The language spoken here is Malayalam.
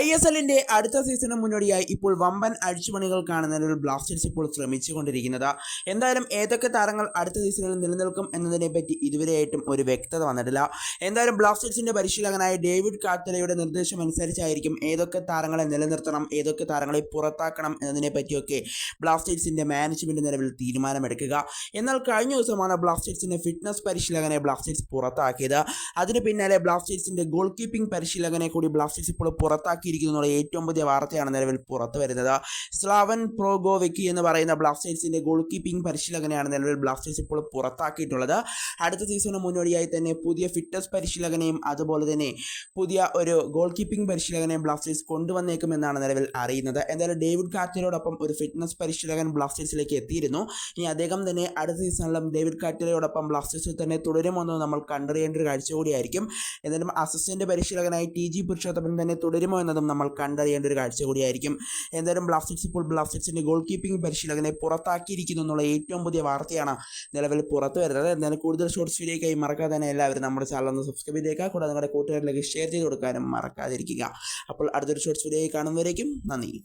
ഐ എസ് എല്ലിന്റെ അടുത്ത സീസണിന് മുന്നോടിയായി ഇപ്പോൾ വമ്പൻ അഴ്ച്ചവണികൾ കാണുന്ന ഒരു ബ്ലാസ്റ്റേഴ്സ് ഇപ്പോൾ ശ്രമിച്ചുകൊണ്ടിരിക്കുന്നത്. എന്തായാലും ഏതൊക്കെ താരങ്ങൾ അടുത്ത സീസണിൽ നിലനിൽക്കും എന്നതിനെ പറ്റി ഇതുവരെയായിട്ടും ഒരു വ്യക്തത വന്നിട്ടില്ല. എന്തായാലും ബ്ലാസ്റ്റേഴ്സിന്റെ പരിശീലകനായ ഡേവിഡ് കാത്തലയുടെ നിർദ്ദേശം അനുസരിച്ചായിരിക്കും ഏതൊക്കെ താരങ്ങളെ നിലനിർത്തണം ഏതൊക്കെ താരങ്ങളെ പുറത്താക്കണം എന്നതിനെ പറ്റിയൊക്കെ ബ്ലാസ്റ്റേഴ്സിന്റെ മാനേജ്മെന്റ് നിലവിൽ തീരുമാനമെടുക്കുക. എന്നാൽ കഴിഞ്ഞ ദിവസമാണ് ബ്ലാസ്റ്റേഴ്സിന്റെ ഫിറ്റ്നസ് പരിശീലകനെ ബ്ലാസ്റ്റേഴ്സ് പുറത്താക്കിയത്. അതിന് പിന്നാലെ ബ്ലാസ്റ്റേഴ്സിന്റെ ഗോൾ കീപ്പിംഗ് പരിശീലകനെ കൂടി ബ്ലാസ്റ്റേഴ്സ് ഇപ്പോൾ പുറത്താക്കിയിരിക്കുന്നു എന്നുള്ള ഏറ്റവും പുതിയ വാർത്തയാണ് നിലവിൽ പുറത്തു വരുന്നത്. സ്ലാവൻ പ്രോഗോവിക്കി എന്ന് പറയുന്ന ബ്ലാസ്റ്റേഴ്സിന്റെ ഗോൾ കീപ്പിംഗ് പരിശീലകനെയാണ് നിലവിൽ ബ്ലാസ്റ്റേഴ്സ് ഇപ്പോൾ പുറത്താക്കിയിട്ടുള്ളത്. അടുത്ത സീസണിന് മുന്നോടിയായി തന്നെ പുതിയ ഫിറ്റ്നസ് പരിശീലകനെയും അതുപോലെ തന്നെ പുതിയ ഒരു ഗോൾ കീപ്പിംഗ് പരിശീലകനെയും ബ്ലാസ്റ്റേഴ്സ് കൊണ്ടുവന്നേക്കുമെന്നാണ് നിലവിൽ അറിയുന്നത്. എന്തായാലും ഡേവിഡ് കാറ്റിലോടൊപ്പം ഒരു ഫിറ്റ്നസ് പരിശീലകൻ ബ്ലാസ്റ്റേഴ്സിലേക്ക് എത്തിയിരുന്നു. ഇനി അദ്ദേഹം തന്നെ അടുത്ത സീസണിലും ഡേവിഡ് കാറ്റലയോടൊപ്പം ബ്ലാസ്റ്റേഴ്സിൽ തന്നെ തുടരുമെന്ന് നമ്മൾ കണ്ടറിയേണ്ട ഒരു കാഴ്ച കൂടിയായിരിക്കും. എന്തായാലും അസിസ്റ്റന്റ് പരിശീലകനായി ടി ജി പുരുഷോത്തമൻ തന്നെ തുടരുമോ എന്നതും നമ്മൾ കണ്ടറിയേണ്ട ഒരു കാഴ്ച കൂടിയായിരിക്കും. എന്തായാലും ബ്ലാസ്റ്റേഴ്സ് ഇപ്പോൾ ബ്ലാസ്റ്റേഴ്സിന്റെ ഗോൾ കീപ്പിംഗ് പരിശീലകനെ പുറത്താക്കിയിരിക്കുന്നു എന്നുള്ള ഏറ്റവും പുതിയ വാർത്തയാണ് നിലവിൽ പുറത്തു വരുന്നത്. എന്തായാലും കൂടുതൽ ഷോർട്സ് വീഡിയോക്കായി മറക്കാതെ തന്നെ എല്ലാവരും നമ്മുടെ ചാനൽ ഒന്ന് സബ്സ്ക്രൈബ് ചെയ്തേക്കുക. കൂടാതെ നിങ്ങളുടെ കൂട്ടുകാരിലേക്ക് ഷെയർ ചെയ്ത് കൊടുക്കാനും മറക്കാതിരിക്കുക. അപ്പോൾ അടുത്തൊരു ഷോർട്സ് വീഡിയോയിൽ കാണുന്നവരേക്കും നന്ദി.